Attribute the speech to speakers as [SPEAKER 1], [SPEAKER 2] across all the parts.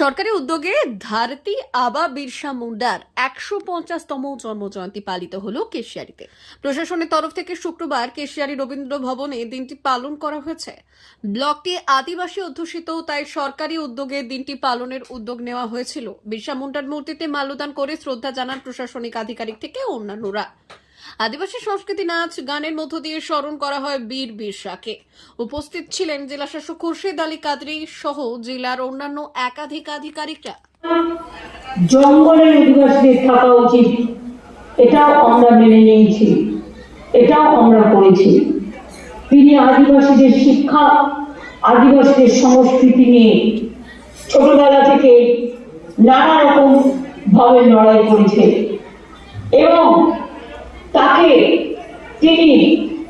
[SPEAKER 1] সরকারি উদ্যোগে ধারতি আবা বিরসা মুন্ডার একশো পঞ্চাশতম জন্মজয়ন্তী পালিত হলো কেশিয়ারিতে। প্রশাসনের তরফ থেকে শুক্রবার কেশিয়ারি রবীন্দ্র ভবনে দিনটি পালন করা হয়েছে। ব্লকটি আদিবাসী অধ্যুষিত, তাই সরকারি উদ্যোগে দিনটি পালনের উদ্যোগ নেওয়া হয়েছিল। বিরসা মুন্ডার মূর্তিতে মাল্যদান করে শ্রদ্ধা জানান প্রশাসনিক আধিকারিক থেকে অন্যান্যরা। আদিবাসী সংস্কৃতি নাচ গানের মধ্য দিয়ে স্মরণ করা হয় বীর বিরসাকে। উপস্থিত ছিলেন জেলা শাসক খুরশেদ আলী কাদরি সহ জেলার অন্যান্য একাধিক আধিকারিকরা।
[SPEAKER 2] জঙ্গলের অধিবাসীদের থাকা উচিত। এটাও আমরা মেনে নিয়েছি। এটাও আমরা করেছি। তিনি আদিবাসীদের শিক্ষা, আদিবাসীদের সংস্কৃতি নিয়ে ছোটবেলা থেকে নানা রকম ভাবে লড়াই করেছে এবং তাকে তিনি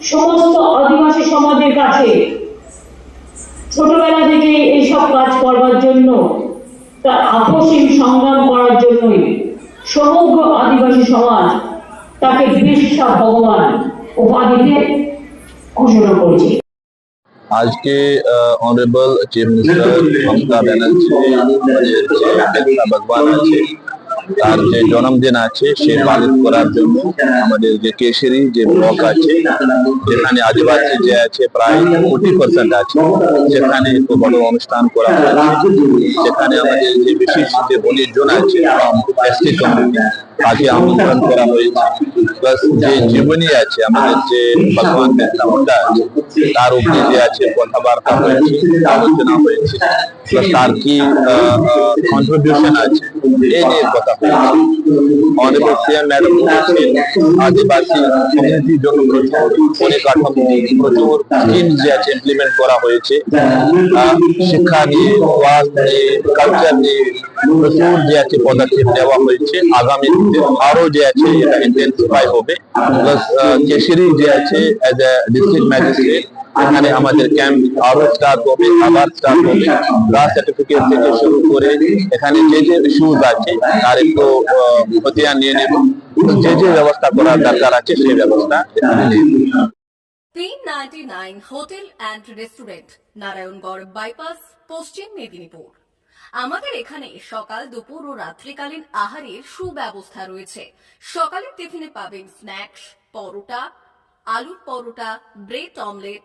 [SPEAKER 2] সমস্ত আদিবাসী সমাজের কাছে ছোটবেলা থেকে এইসব কাজ করবার জন্য তার আপসীম সংগ্রাম করার জন্যই সমগ্র আদিবাসী সমাজ তাকে বিশ্বা ভগবান উপাধিতে ঘোষণা করেছে।
[SPEAKER 3] আজকে honourable chief minister Mamata Banerjee ভগবান আছে তার যে জন্মদিন আছে, সে পালন করার জন্য আমাদের যে কেশরি যে ব্লক আছে, যেখানে আদিবাসী যে আছে, প্রায় ফোর্টি পার্সেন্ট আছে, সেখানে একটু বড় অনুষ্ঠান করা হয়েছে সেখানে আমাদের যে বিশেষ যে বণিকজন আছে তাকে আমন্ত্রণ করা হয়েছে। প্লাস যে জীবনী আছে, আমাদের যে ভগবান বিরসা মুন্ডা আছে, তার উপরে যে আছে কথাবার্তা হয়েছে, আলোচনা হয়েছে। প্লাস তার কি কন্ট্রিবিউশন আছে এই নিয়ে কথা শিক্ষা নিয়ে কালচার নিয়ে প্রচুর যে আছে পদক্ষেপ নেওয়া হয়েছে। আগামী দিনে আরও যে আছে এটা ইন্টেন্সিফাই হবে। প্লাস যে আছে অ্যাজ ডিস্ট্রিক্ট ম্যাজিস্ট্রেট এখানে আমাদের ক্যাম্প আরও স্টার্ট হবে, আবার স্টার্ট হবে। কাস্ট সার্টিফিকেট থেকে শুরু করে এখানে যে যে ইস্যুজ আছে, তার একটু খতিয়ান নিয়ে নেব। যে যে ব্যবস্থা করার দরকার আছে, সেই ব্যবস্থা
[SPEAKER 1] তিন ninety nine hotel and restaurant, Narayangarh bypass, Paschim Medinipur. আমাদের এখানে সকাল, দুপুর ও রাত্রিকালীন আহারের সুব্যবস্থা রয়েছে। সকালের টিফিনে পাবেন স্ন্যাক্স পরোটা, আলুর paratha bread omelette